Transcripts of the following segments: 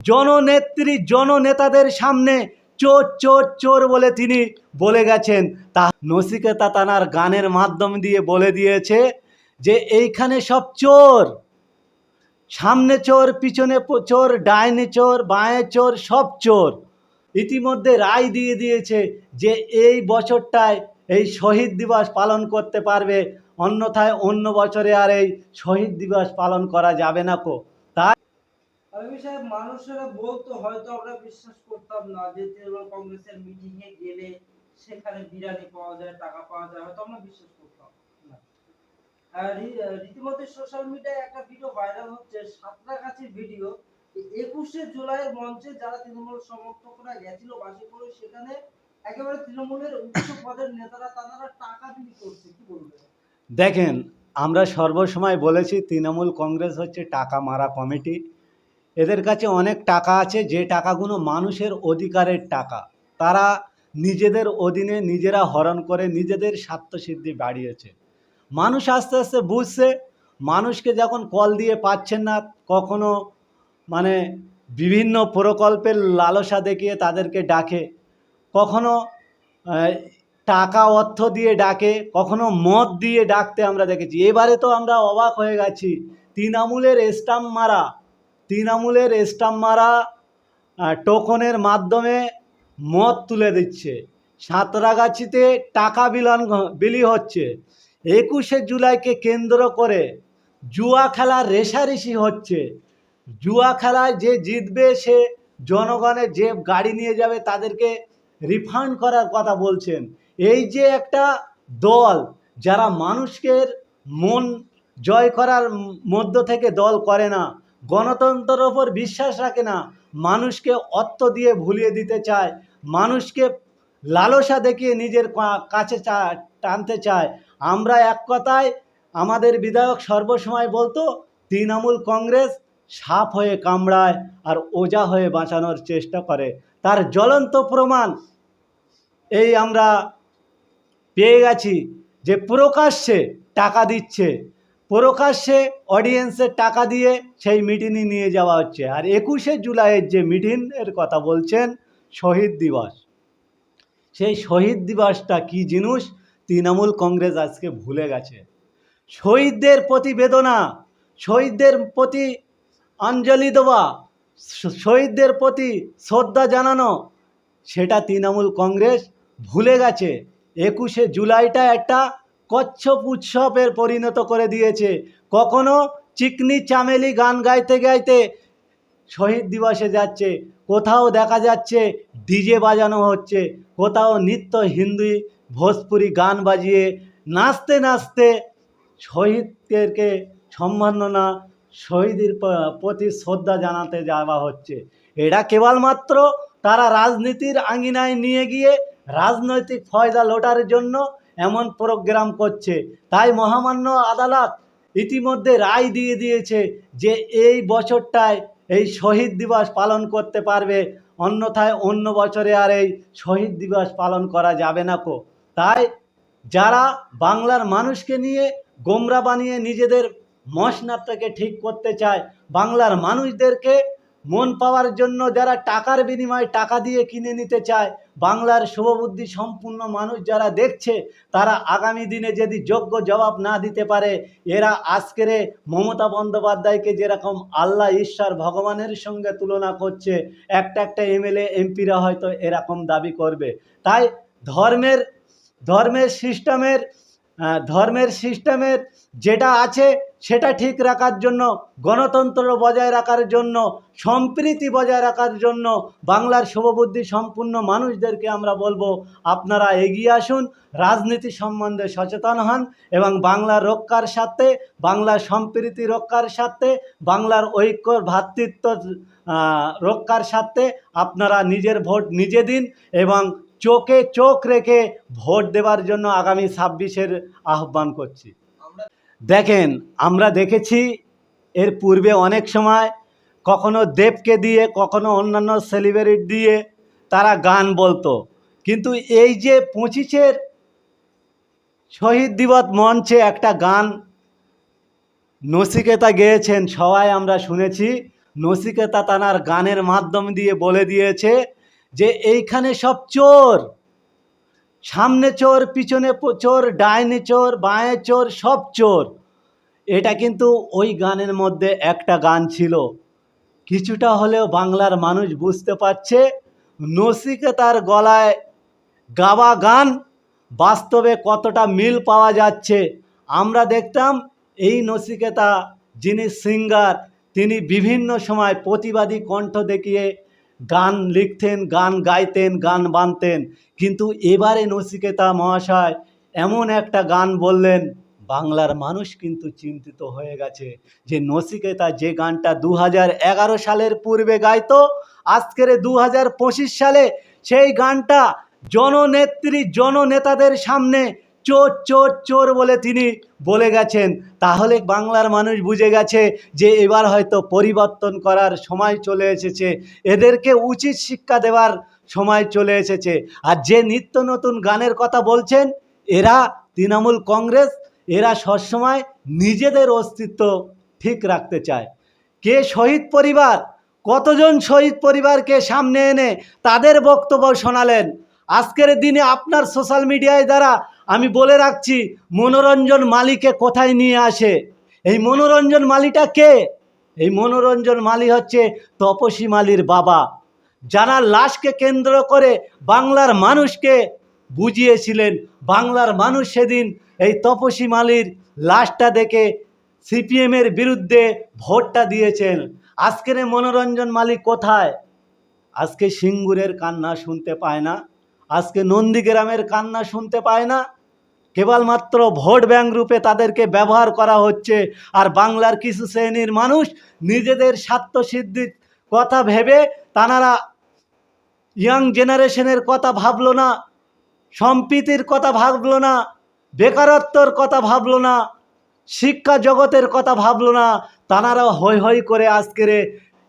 জননেত্রী, জননেতাদের সামনে চোর চোর চোর বলে তিনি বলে গেছেন। তা নসিকেতা তানার গানের মাধ্যম দিয়ে বলে দিয়েছে যে, এইখানে সব চোর। সামনে চোর, পিছনে চোর, ডাইনে চোর, বাঁয়ে চোর, সব চোর। ইতিমধ্যে রায় দিয়ে দিয়েছে যে, এই বছরটায় এই শহীদ দিবস পালন করতে পারবে। অন্যথায় অন্য বছরে আর এই শহীদ দিবস পালন করা যাবে না কো। তাই আলমী সাহেব, মানুষেরা বলতো, হয়তো আমরা বিশ্বাস করতাম না যে তৃণমূল কংগ্রেসের মিটিং এ গেলে সেখানে বিরিয়ানি পাওয়া যায়, টাকা পাওয়া যায়, হয়তো আমরা বিশ্বাস করতাম না। রীতিমতো সোশ্যাল মিডিয়ায় একটা ভিডিও ভাইরাল হচ্ছে, সাঁতরাগাছির ভিডিও একুশে জুলাইয়ের মঞ্চে যারা তৃণমূল সমর্থকরা গেছিল বাসে করে সেখানে একেবারে তৃণমূলের উচ্চ পদের নেতারা, তারা টাকা বিলি করছে, কি বলবেন? দেখেন, আমরা সর্বসময় বলেছি, তৃণমূল কংগ্রেস হচ্ছে টাকা মারা কমিটি। এদের কাছে অনেক টাকা আছে, যে টাকাগুলো মানুষের অধিকারের টাকা। তারা নিজেদের অধীনে নিজেরা হরণ করে নিজেদের স্বার্থসিদ্ধি বাড়িয়েছে। মানুষ আস্তে আস্তে বুঝছে, মানুষকে যখন কল দিয়ে পাচ্ছেন না, কখনো মানে বিভিন্ন প্রকল্পের লালসা দেখিয়ে তাদেরকে ডাকে। কখনো টাকা অর্থ দিয়ে ডাকে, কখনো মদ দিয়ে ডাকতে আমরা দেখেছি। এবারে তো আমরা অবাক হয়ে গেছি। তৃণমূলের স্টাম্প মারা তৃণমূলের স্টাম্প মারা টোকনের মাধ্যমে মদ তুলে দিচ্ছে। সাঁতরাগাছিতে টাকা বিলন বিলি হচ্ছে। একুশে জুলাইকে কেন্দ্র করে জুয়া খেলা রেশারেশি হচ্ছে। জুয়া খেলায় যে জিতবে সে জনগণের যে গাড়ি নিয়ে যাবে তাদেরকে রিফান্ড করার কথা বলছেন। এই যে একটা দল, যারা মানুষকে মন জয় করার মধ্য থেকে দল করে না গণতন্ত্রের ওপর বিশ্বাস রাখে না। মানুষকে অর্থ দিয়ে ভুলিয়ে দিতে চায়। মানুষকে লালসা দেখিয়ে নিজের কাছে টানতে চায়। আমরা এক কথায় আমাদের বিধায়ক সর্বসময় বলতো, তৃণমূল কংগ্রেস সাপ হয়ে কামড়ায় আর ওজা হয়ে বাঁচানোর চেষ্টা করে। তার জ্বলন্ত প্রমাণ এই আমরা পেয়ে গেছি যে প্রকাশ্যে টাকা দিচ্ছে। প্রকাশ্যে অডিয়েন্সের টাকা দিয়ে সেই মিটিংয়ে নিয়ে যাওয়া হচ্ছে। আর একুশে জুলাইয়ের যে মিটিং এর কথা বলছেন, শহীদ দিবস। সেই শহীদ দিবসটা কি জিনিস? তৃণমূল কংগ্রেস আজকে ভুলে গেছে। শহীদদের প্রতি বেদনা, শহীদদের প্রতি অঞ্জলি দেওয়া, শহীদদের প্রতি শ্রদ্ধা জানানো, সেটা তৃণমূল কংগ্রেস ভুলে গেছে। একুশে জুলাইটা একটা কচ্ছপ উৎসবের পরিণত করে দিয়েছে। কখনো চিকনি চামেলি গান গাইতে গাইতে শহীদ দিবসে যাচ্ছে, কোথাও দেখা যাচ্ছে ডিজে বাজানো হচ্ছে, কোথাও নিত্য হিন্দি ভোজপুরি গান বাজিয়ে নাচতে নাচতে শহীদদেরকে সম্মাননা, শহীদের প্রতি শ্রদ্ধা জানাতে যাওয়া হচ্ছে। এটা কেবলমাত্র তারা রাজনীতির আঙিনায় নিয়ে গিয়ে রাজনৈতিক ফয়দা লোটার জন্য এমন প্রোগ্রাম করছে। তাই মহামান্য আদালত ইতিমধ্যে রায় দিয়ে দিয়েছে যে এই বছরটায় এই শহীদ দিবস পালন করতে পারবে, অন্যথায় অন্য বছরে আর এই শহীদ দিবস পালন করা যাবে না কো। তাই যারা বাংলার মানুষকে নিয়ে গোমরা বানিয়ে নিজেদের মশনাটাকে ঠিক করতে চায়, বাংলার মানুষদেরকে মন পাওয়ার জন্য যারা টাকার বিনিময়ে টাকা দিয়ে কিনে নিতে চায় বাংলার শুভবুদ্ধি সম্পূর্ণ মানুষ যারা দেখছে, তারা আগামী দিনে যদি যোগ্য জবাব না দিতে পারে, এরা আজকের মমতা বন্দ্যোপাধ্যায়কে যেরকম আল্লাহ, ঈশ্বর, ভগবানের সঙ্গে তুলনা করছে, একটা একটা এমএলএ, এমপিরা হয়তো এরকম দাবি করবে। তাই ধর্মের ধর্মের সিস্টেমের ধর্মের সিস্টেমের যেটা আছে সেটা ঠিক রাখার জন্য, গণতন্ত্র বজায় রাখার জন্য, সম্প্রীতি বজায় রাখার জন্য বাংলার শুভবুদ্ধি সম্পূর্ণ মানুষদেরকে আমরা বলব, আপনারা এগিয়ে আসুন, রাজনীতি সম্বন্ধে সচেতন হন এবং বাংলা রক্ষার সাথে বাংলার সম্প্রীতি রক্ষার সাথে বাংলার ঐক্য, ভ্রাতৃত্ব রক্ষার সাথে আপনারা নিজের ভোট নিজে দিন এবং চোখে চোখ রেখে ভোট দেওয়ার জন্য আগামী ছাব্বিশের আহ্বান করছি। দেখেন, আমরা দেখেছি এর পূর্বে অনেক সময় কখনো দেবকে দিয়ে, কখনো অন্যান্য সেলিব্রিটি দিয়ে তারা গান বলতো। কিন্তু এই যে পঁচিশের শহীদ দিবস মঞ্চে একটা গান নসিকেতা গেয়েছেন, সবাই আমরা শুনেছি। নচিকেতা তানার গানের মাধ্যম দিয়ে বলে দিয়েছে যে, এইখানে সব চোর। সামনে চোর, পিছনে চোর, ডাইনে চোর, বাঁয়ে চোর, সব চোর। এটা কিন্তু ওই গানের মধ্যে একটা গান ছিল। কিছুটা হলেও বাংলার মানুষ বুঝতে পারছে নচিকেতার গলায় গাওয়া গান বাস্তবে কতটা মিল পাওয়া যাচ্ছে। আমরা দেখতাম এই নসিকেতা যিনি সিঙ্গার, তিনি বিভিন্ন সময় প্রতিবাদী কণ্ঠ দেখিয়ে গান লিখতেন, গান গাইতেন, গান বানতেন। কিন্তু এবারে নচিকেতা মহাশয় এমন একটা গান বললেন, বাংলার মানুষ কিন্তু চিন্তিত হয়ে গেছে যে নচিকেতা যে গানটা দু এগারো সালের পূর্বে গাইতো, আজকের দু হাজার পঁচিশ সালে সেই গানটা জননেত্রী, জননেতাদের সামনে চোর চোর চোর বলে তিনি বলে গেছেন। তাহলে বাংলার মানুষ বুঝে গেছে যে এবার হয়তো পরিবর্তন করার সময় চলে এসেছে। এদেরকে উচিত শিক্ষা দেওয়ার সময় চলে এসেছে। আর যে নিত্য নতুন গানের কথা বলছেন, এরা তৃণমূল কংগ্রেস, এরা সবসময় নিজেদের অস্তিত্ব ঠিক রাখতে চায়। কে শহীদ পরিবার? কতজন শহীদ পরিবারকে সামনে এনে তাদের বক্তব্য শোনালেন? আজকের দিনে আপনার সোশ্যাল মিডিয়ায় দ্বারা আমি বলে রাখছি, মনোরঞ্জন মালিকে কোথায় নিয়ে আসে? এই মনোরঞ্জন মালিটা কে? এই মনোরঞ্জন মালি হচ্ছে তপসী মালির বাবা, যারা লাশকে কেন্দ্র করে বাংলার মানুষকে বুঝিয়েছিলেন। বাংলার মানুষ সেদিন এই তপসী মালির লাশটা দেখে সিপিএমের বিরুদ্ধে ভোটটা দিয়েছেন। আজকের মনোরঞ্জন মালিক কোথায়? আজকে সিঙ্গুরের কান্না শুনতে পায় না, আজকে নন্দীগ্রামের কান্না শুনতে পায় না কেবলমাত্র ভোট ব্যাংক রূপে তাদেরকে ব্যবহার করা হচ্ছে। আর বাংলার কিছু শ্রেণির মানুষ নিজেদের স্বার্থসিদ্ধির কথা ভেবে তানারা ইয়াং জেনারেশনের কথা ভাবলো না, সম্প্রীতির কথা ভাবলো না, বেকারত্বর কথা ভাবলো না, শিক্ষা জগতের কথা ভাবলো না। তানারা হৈ হৈ করে আজকের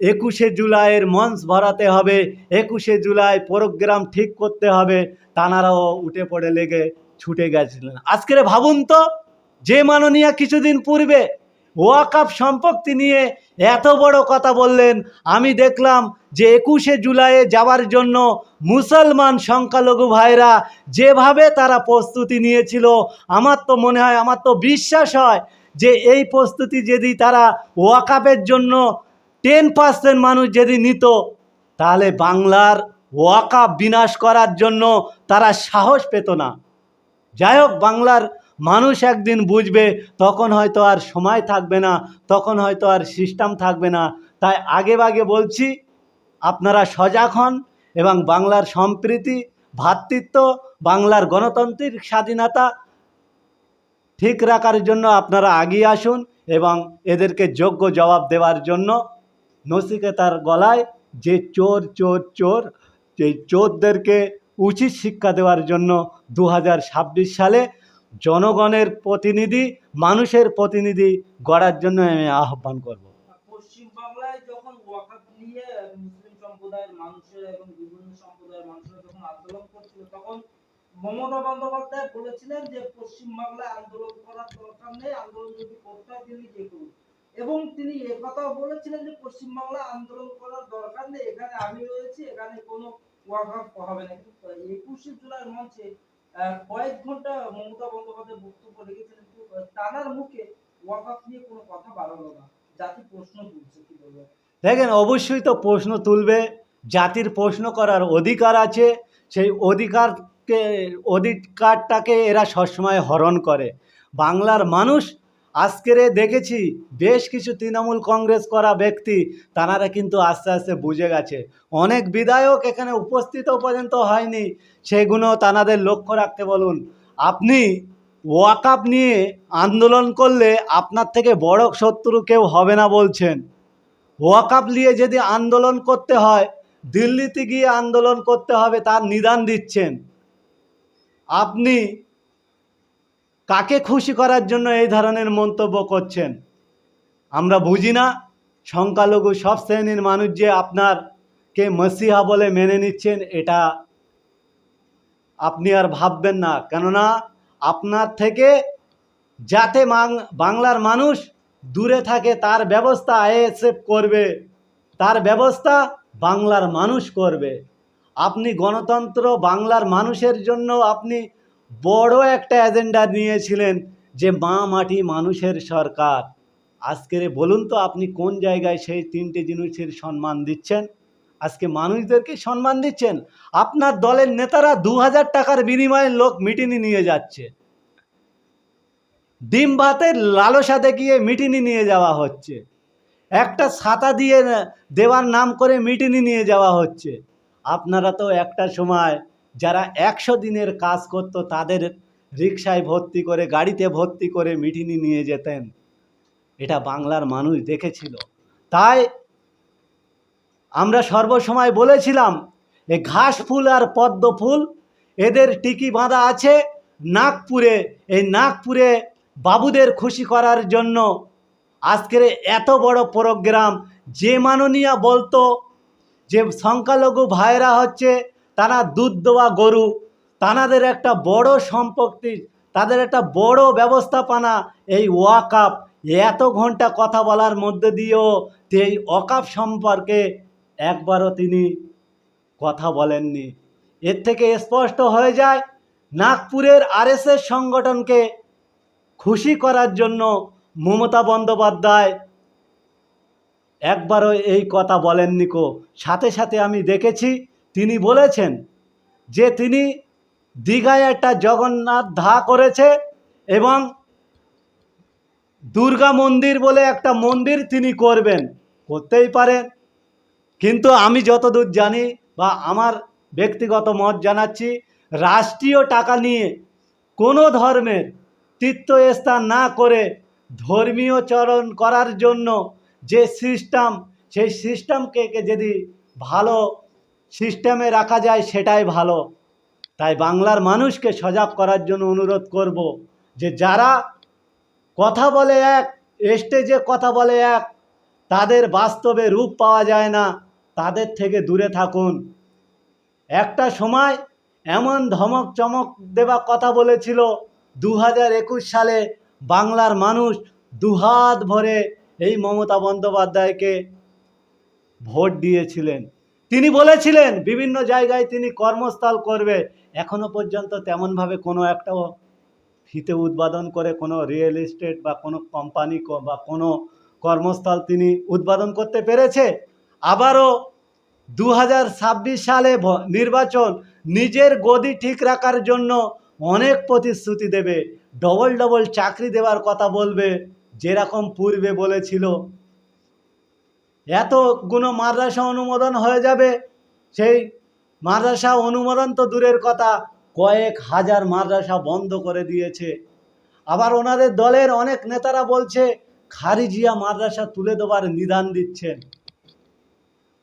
একুশে জুলাইয়ের মঞ্চ ভরাতে হবে, একুশে জুলাই প্রোগ্রাম ঠিক করতে হবে। তানারাও উঠে পড়ে লেগে ছুটে গেছিলেন। আজকের ভাবুন তো, যে মাননীয়া কিছুদিন পূর্বে ওয়াকাপ সম্পত্তি নিয়ে এত বড় কথা বললেন, আমি দেখলাম যে একুশে জুলাইয়ে যাওয়ার জন্য মুসলমান সংখ্যালঘু ভাইরা যেভাবে তারা প্রস্তুতি নিয়েছিল, আমার তো মনে হয়, আমার তো বিশ্বাস হয় যে এই প্রস্তুতি যদি তারা ওয়াকাপের জন্য টেন পার্সেন্ট মানুষ যদি নিত, তাহলে বাংলার ওয়াকাপ বিনাশ করার জন্য তারা সাহস পেত না। যাই হোক, বাংলার মানুষ একদিন বুঝবে, তখন হয়তো আর সময় থাকবে না, তখন হয়তো আর সিস্টেম থাকবে না। তাই আগে বাগে বলছি, আপনারা সজাগ হন এবং বাংলার সম্প্রীতি ভ্রাতৃত্ব বাংলার গণতান্ত্রিক স্বাধীনতা ঠিক রাখার জন্য আপনারা আগিয়ে আসুন এবং এদেরকে যোগ্য জবাব দেওয়ার জন্য নচিকেতার গলায় যে চোর চোর চোর, যে চোরদেরকে উচিত শিক্ষা দেওয়ার জন্য দু হাজার ছাব্বিশ সালে জনগণের প্রতিনিধি, মানুষের প্রতিনিধি গড়ার জন্য আমি আহ্বান করব। পশ্চিম বাংলায় যখন মুসলিম সম্প্রদায়ের মানুষের এবং বিভিন্ন সম্প্রদায়ের যখন আন্দোলন তখন মমতা বন্দ্যোপাধ্যায় বলেছিলেন যে পশ্চিমবাংলায় আন্দোলন করার দরকার নেই, আন্দোলন করতে হয় তিনি এবং তিনি একথাও বলেছিলেন যে পশ্চিম বাংলায় আন্দোলন করার দরকার নেই, এখানে আমি রয়েছি, এখানে কোনো হবে না কিন্তু একুশে জুলাই মঞ্চে কয়েক ঘণ্টা মমতা বন্দ্যোপাধ্যায় বক্তব্য কিন্তু তানার মুখে নিয়ে কোনো কথা বাড়ালো না। জাতি প্রশ্ন তুলছে, কি বলব? দেখেন, অবশ্যই তো প্রশ্ন তুলবে, জাতির প্রশ্ন করার অধিকার আছে, সেই অধিকারকে, অধিকারটাকে এরা সবসময় হরণ করে। বাংলার মানুষ আজকের দেখেছি বেশ কিছু তৃণমূল কংগ্রেস করা ব্যক্তি, তারা কিন্তু আস্তে আস্তে বুঝে গেছে। অনেক বিধায়ক এখানে উপস্থিত পর্যন্ত হয়নি, সেগুলো তানাদের লক্ষ্য রাখতে বলুন। আপনি ওয়াকাপ নিয়ে আন্দোলন করলে আপনার থেকে বড় শত্রু কেউ হবে না বলছেন। ওয়াকাপ নিয়ে যদি আন্দোলন করতে হয়, দিল্লিতে গিয়ে আন্দোলন করতে হবে তার নিদান দিচ্ছেন। আপনি কাকে খুশি করার জন্য এই ধরনের মন্তব্য করছেন? আমরা বুঝি না। সংখ্যালঘু সব শ্রেণির মানুষ যে আপনার কে মসিহা বলে মেনে নিচ্ছেন, এটা আপনি আর ভাববেন না। কেননা আপনার থেকে যাতে বাংলার মানুষ দূরে থাকে, তার ব্যবস্থা আইএসএফ করবে। তার ব্যবস্থা বাংলার মানুষ করবে। আপনি গণতন্ত্র বাংলার মানুষের জন্য আপনি বড় একটা এজেন্ডা নিয়েছিলেন যে মা মাটি মানুষের সরকার। আজকের বলুন তো আপনি কোন জায়গায় সেই তিনটে জিনিসের সম্মান দিচ্ছেন? আজকে মানুষদেরকে সম্মান দিচ্ছেন? আপনার দলের নেতারা দু হাজার টাকার বিনিময়ে লোক মিটিনি নিয়ে যাচ্ছে। ডিম ভাতের লালসা দেখিয়ে মিটিনি নিয়ে যাওয়া হচ্ছে। একটা ছাতা দিয়ে দেওয়ার নাম করে মিটিনি নিয়ে যাওয়া হচ্ছে। আপনারা তো একটা সময় যারা একশো দিনের কাজ করতো, তাদের রিক্সায় ভর্তি করে, গাড়িতে ভর্তি করে মিটিনি নিয়ে যেতেন। এটা বাংলার মানুষ দেখেছিল। তাই আমরা সর্বসময় বলেছিলাম, এ ঘাস ফুল আর পদ্ম ফুল, এদের টিকি বাঁধা আছে নাগপুরে। এই নাগপুরে বাবুদের খুশি করার জন্য আজকের এত বড় প্রোগ্রাম, যে মাননীয়া বলতো যে সংখ্যালঘু ভাইরা হচ্ছে তারা দুধ দেওয়া গরু, তানাদের একটা বড় সম্পত্তি, তাদের একটা বড় ব্যবস্থাপনা, এই ওয়াকাপ, এত ঘণ্টা কথা বলার মধ্যে দিয়েও এই ওয়াকাপ সম্পর্কে একবারও তিনি কথা বলেননি। এর থেকে স্পষ্ট হয়ে যায়, নাগপুরের আরএসএস সংগঠনকে খুশি করার জন্য মমতা বন্দ্যোপাধ্যায় একবারও এই কথা বলেননি কো। সাথে সাথে আমি দেখেছি তিনি বলেছেন যে তিনি দীঘায় একটা জগন্নাথ ধা করেছে এবং দুর্গা মন্দির বলে একটা মন্দির তিনি করবেন, করতেই পারেন। কিন্তু আমি যতদূর জানি বা আমার ব্যক্তিগত মত জানাচ্ছি, রাষ্ট্রীয় টাকা নিয়ে কোনো ধর্মের তীর্থস্থান না করে ধর্মীয় চরণ করার জন্য যে সিস্টেম, সেই সিস্টেমকে যদি ভালো সিস্টেমে রাখা যায় সেটাই ভালো। তাই বাংলার মানুষকে সজাগ করার জন্য অনুরোধ করব যে যারা কথা বলে এক, স্টেজে কথা বলে এক, তাদের বাস্তবে রূপ পাওয়া যায় না, তাদের থেকে দূরে থাকুন। একটা সময় এমন ধমক চমক দেওয়া কথা বলেছিল দু হাজার একুশ সালে বাংলার মানুষ দুহাত ভরে এই মমতা বন্দ্যোপাধ্যায়কে ভোট দিয়েছিলেন। তিনি বলেছিলেন, বিভিন্ন জায়গায় তিনি কর্মস্থল করবে। এখনও পর্যন্ত তেমনভাবে কোনো একটা ফিতে উদ্বোধন করে কোনো রিয়েল এস্টেট বা কোনো কোম্পানি বা কোনো কর্মস্থল তিনি উদ্বোধন করতে পেরেছে। আবারও দু হাজার ছাব্বিশ সালে নির্বাচন নিজের গদি ঠিক রাখার জন্য অনেক প্রতিশ্রুতি দেবে। ডবল ডবল চাকরি দেওয়ার কথা বলবে, যেরকম পূর্বে বলেছিল এতগুলো মাদ্রাসা অনুমোদন হয়ে যাবে? সেই মাদ্রাসা অনুমোদন তো দূরের কথা। কয়েক হাজার মাদ্রাসা বন্ধ করে দিয়েছে। আবার ওনাদের দলের অনেক নেতারা বলছে, খারিজিয়া মাদ্রাসা তুলে দেওয়ার নিদান দিচ্ছেন।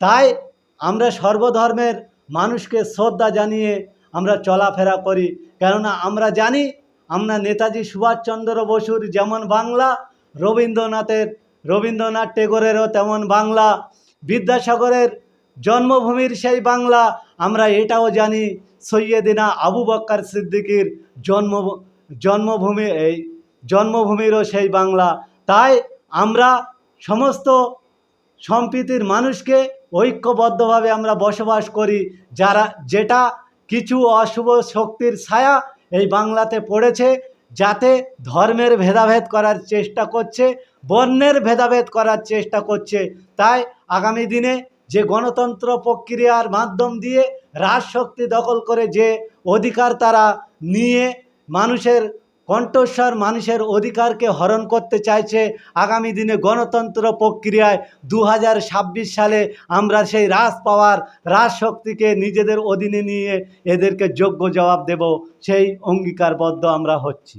তাই আমরা সর্বধর্মের মানুষকে শ্রদ্ধা জানিয়ে আমরা চলাফেরা করি। কেননা আমরা জানি, আমরা নেতাজি সুভাষচন্দ্র বসুর যেমন বাংলা, রবীন্দ্রনাথের রবীন্দ্রনাথ টেগোরেরও তেমন বাংলা, বিদ্যাসাগরের জন্মভূমির সেই বাংলা, আমরা এটাও জানি সৈয়দিনা আবু বক্কর সিদ্দিকির জন্ম, জন্মভূমি, এই জন্মভূমিরও সেই বাংলা। তাই আমরা সমস্ত সম্প্রীতির মানুষকে ঐক্যবদ্ধভাবে আমরা বসবাস করি, যারা, যেটা কিছু অশুভ শক্তির ছায়া এই বাংলাতে পড়েছে, যাতে ধর্মের ভেদাভেদ করার চেষ্টা করছে বর্ণের ভেদাভেদ করার চেষ্টা করছে। তাই আগামী দিনে যে গণতন্ত্র প্রক্রিয়ার মাধ্যম দিয়ে রাজশক্তি দখল করে যে অধিকার তারা নিয়ে মানুষের কণ্ঠস্বর, মানুষের অধিকারকে হরণ করতে চাইছে, আগামী দিনে গণতন্ত্র প্রক্রিয়ায় দু হাজার ছাব্বিশ সালে আমরা সেই রাজ পাওয়ার রাজশক্তিকে নিজেদের অধীনে নিয়ে এদেরকে যোগ্য জবাব দেব। সেই অঙ্গীকারবদ্ধ আমরা হচ্ছি।